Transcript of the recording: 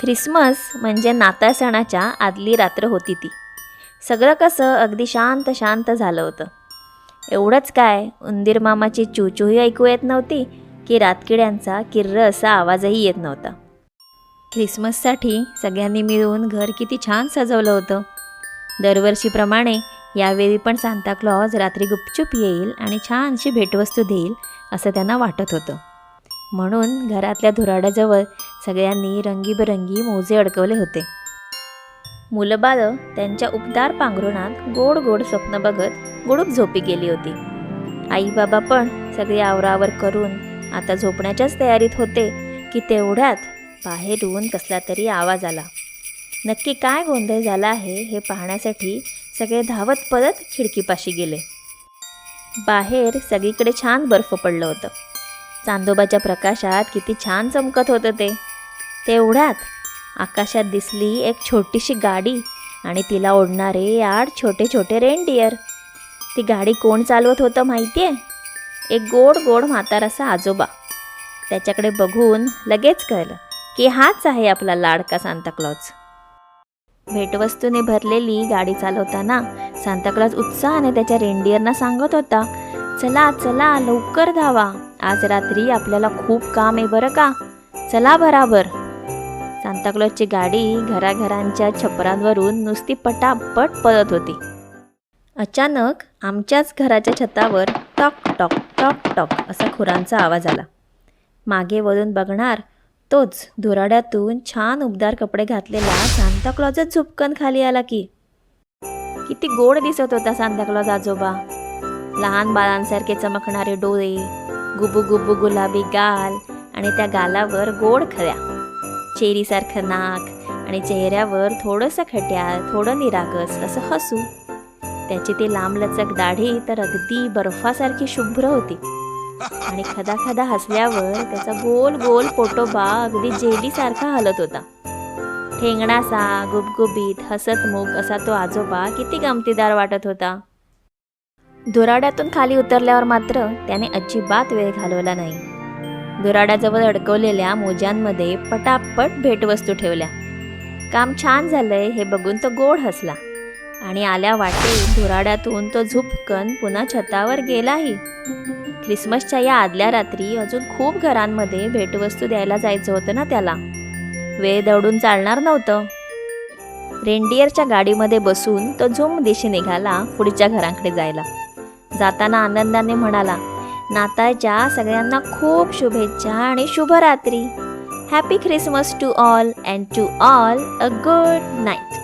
Christmas म्हणजे नाताळ सणाच्या आदली रात्र होती ती. सगळं कसं अगदी शांत शांत झालं होतं. एवढंच काय उंदीर मामाची चूचूही ऐकू येत नव्हती की रातकिड्यांचा किर्र असा आवाजही येत नव्हता. ख्रिसमससाठी सगळ्यांनी मिळून घर किती छान सजवलं होतं. दरवर्षीप्रमाणे यावेळी पण सांताक्लॉज रात्री गुपचूप येईल आणि छानशी भेटवस्तू देईल असं त्यांना वाटत होतं. म्हणून घरातल्या धुराड्याजवळ सगळ्यांनी रंगीबेरंगी मोजे अडकवले होते. मुलं बाळं त्यांच्या उबदार पांघरुणात गोड गोड स्वप्न बघत गुडूप झोपी गेली होती. आई बाबा पण सगळे आवरावर करून आता झोपण्याच्याच तयारीत होते की तेवढ्यात बाहेरून कसला तरी आवाज आला. नक्की काय गोंधळ झाला आहे हे पाहण्यासाठी सगळे धावत परत खिडकीपाशी गेले. बाहेर सगळीकडे छान बर्फ पडलं होतं. चांदोबाच्या प्रकाशात किती छान चमकत होतं ते. तेवढ्यात आकाशात दिसली एक छोटीशी गाडी आणि तिला ओढणारे आठ छोटे छोटे रेनडियर ती गाडी कोण चालवत होतं माहिती आहे एक गोड गोड म्हातारासा आजोबा. त्याच्याकडे बघून लगेच कळलं की हाच आहे आपला लाडका सांताक्लॉज. भेटवस्तूने भरलेली गाडी चालवताना सांताक्लॉज उत्साहाने त्याच्या रेंडियरना सांगत होता चला चला लवकर धावा. आज रात्री आपल्याला खूप काम आहे बरं का? चला बराबर. सांताक्लॉजची गाडी घराघरांच्या छपरांवरून नुसती पटापट पळत होती. अचानक आमच्याच घराच्या छतावर टॉक टॉक टॉक टॉक असा खुरांचा आवाज आला. मागे वळून बघणार तोच धुराड्यातून छान उबदार कपडे घातलेला सांताक्लॉजच झुपकन खाली आला की. किती गोड दिसत होता सांताक्लॉज आजोबा. लहान बाळांसारखे चमकणारे डोळे गुबू गुबू गुलाबी गाल आणि त्या गालावर गोड खऱ्या. चेरीसारखं नाक आणि चेहऱ्यावर थोडंसं खट्याळ थोडं निरागस असं हसू. त्याची ती लांबलचक दाढी तर अगदी बर्फासारखी शुभ्र होती. आणि खदा खदा हसल्यावर त्याचा गोल गोल पोटोबा अगदी जेलीसारखा हलत होता. ठेंगणासा गुबगुबीत हसतमुख असा तो आजोबा किती गमतीदार वाटत होता. धुराड्यातून खाली उतरल्यावर मात्र त्याने अजिबात वेळ घालवला नाही. धुराड्याजवळ अडकवलेल्या मोज्यांमध्ये पटापट भेटवस्तू ठेवल्या. काम छान झालंय हे बघून तो गोड हसला. आणि आल्या वाटे धुराड्यातून तो झुपकन पुन्हा छतावर गेलाही. ख्रिसमसच्या या आदल्या रात्री अजून खूप घरांमध्ये भेटवस्तू द्यायला जायचं होतं ना त्याला. वेळ दौडून चालणार नव्हतं. रेंडियरच्या गाडीमध्ये बसून तो झुम दिशी निघाला पुढच्या घरांकडे जायला. जाताना आनंदाने म्हणाला नाताळच्या सगळ्यांना खूप शुभेच्छा आणि शुभरात्री. Happy Christmas to all and to all a good night